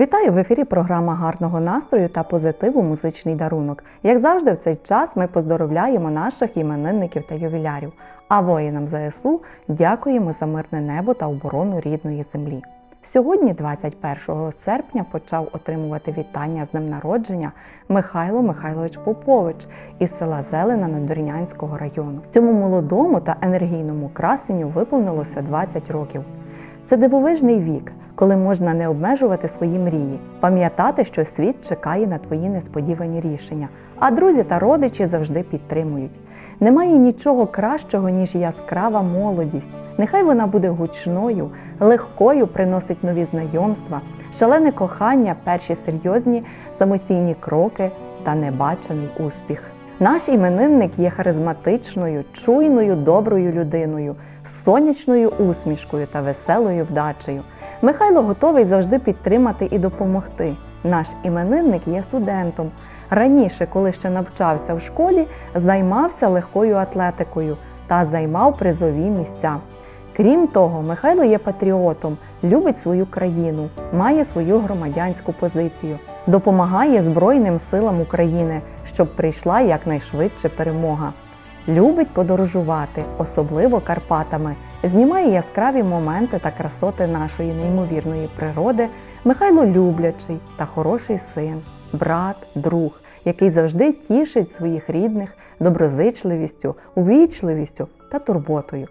Вітаю в ефірі програма гарного настрою та позитиву музичний дарунок. Як завжди, в цей час ми поздоровляємо наших іменинників та ювілярів, а воїнам ЗСУ дякуємо за мирне небо та оборону рідної землі. Сьогодні, 21 серпня, почав отримувати вітання з днем народження Михайло Михайлович Попович із села Зелена Надвірнянського району. Цьому молодому та енергійному красенню виповнилося 20 років. Це дивовижний вік, коли можна не обмежувати свої мрії, пам'ятати, що світ чекає на твої несподівані рішення, а друзі та родичі завжди підтримують. Немає нічого кращого, ніж яскрава молодість. Нехай вона буде гучною, легкою, приносить нові знайомства, шалене кохання, перші серйозні самостійні кроки та небачений успіх. Наш іменинник є харизматичною, чуйною, доброю людиною, сонячною усмішкою та веселою вдачею. Михайло готовий завжди підтримати і допомогти. Наш іменинник є студентом. Раніше, коли ще навчався в школі, займався легкою атлетикою та займав призові місця. Крім того, Михайло є патріотом, любить свою країну, має свою громадянську позицію, допомагає Збройним силам України, щоб прийшла якнайшвидше перемога. Любить подорожувати, особливо Карпатами, знімає яскраві моменти та красоти нашої неймовірної природи. Михайло люблячий та хороший син, брат, друг, який завжди тішить своїх рідних доброзичливістю, увічливістю та турботою.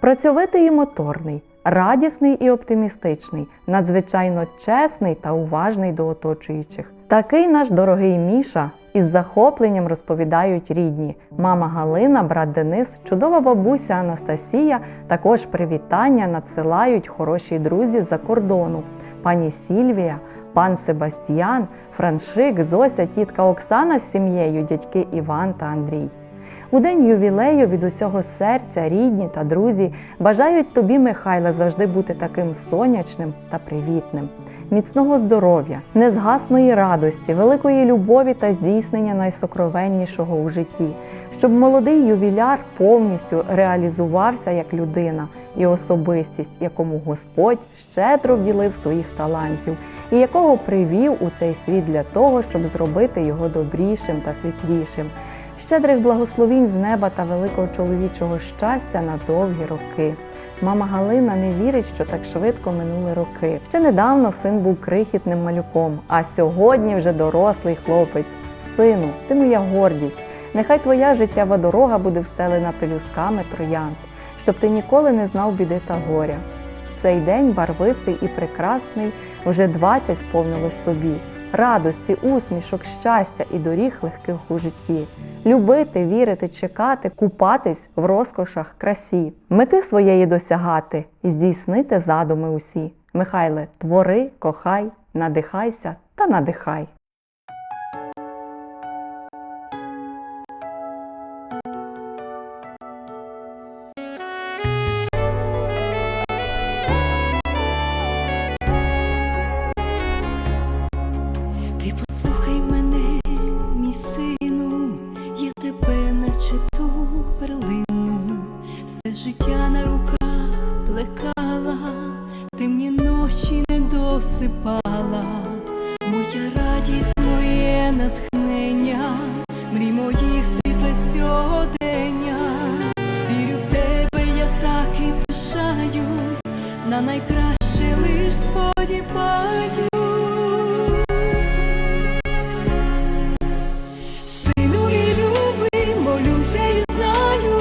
Працьовитий і моторний, радісний і оптимістичний, надзвичайно чесний та уважний до оточуючих. Такий наш дорогий Міша із захопленням розповідають рідні. Мама Галина, брат Денис, чудова бабуся Анастасія. Також привітання надсилають хороші друзі з-за кордону. Пані Сільвія, пан Себастьян, Франшик, Зося, тітка Оксана з сім'єю, дядьки Іван та Андрій. У день ювілею від усього серця, рідні та друзі бажають тобі, Михайле, завжди бути таким сонячним та привітним, міцного здоров'я, незгасної радості, великої любові та здійснення найсокровеннішого у житті, щоб молодий ювіляр повністю реалізувався як людина і особистість, якому Господь щедро вділив своїх талантів і якого привів у цей світ для того, щоб зробити його добрішим та світлішим щедрих благословінь з неба та великого чоловічого щастя на довгі роки. Мама Галина не вірить, що так швидко минули роки. Ще недавно син був крихітним малюком, а сьогодні вже дорослий хлопець. Сину, ти моя гордість. Нехай твоя життєва дорога буде встелена пелюстками троянд, щоб ти ніколи не знав біди та горя. В цей день барвистий і прекрасний, вже 20 сповнилось тобі радості, усмішок, щастя і доріг легких у житті, любити, вірити, чекати, купатись в розкошах красі, мети своєї досягати і здійснити задуми усі. Михайле, твори, кохай, надихайся та надихай.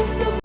Знаю,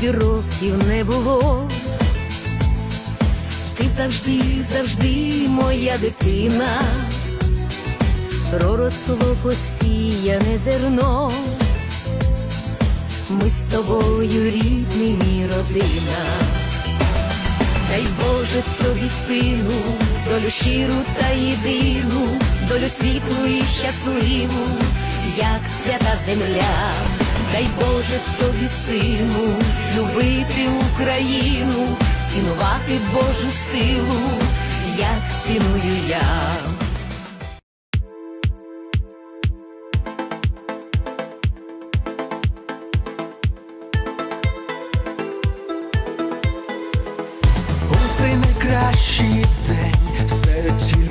тобі не було. Ти завжди, завжди, моя дитина, проросло посіяне зерно. Ми з тобою рідний мій родина, дай Боже тобі сину, долю щиру та єдину, долю світлу і щасливу, як свята земля дай Боже тобі силу, любити Україну, цінувати Божу силу, як ціную я. Усей найкращий день все тіль.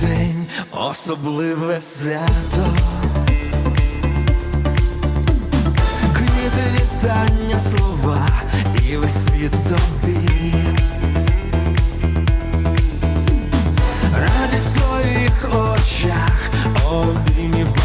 день особливе свято, квіти вітання слова і весь світ тобі. Радість в твоїх очах обійнів.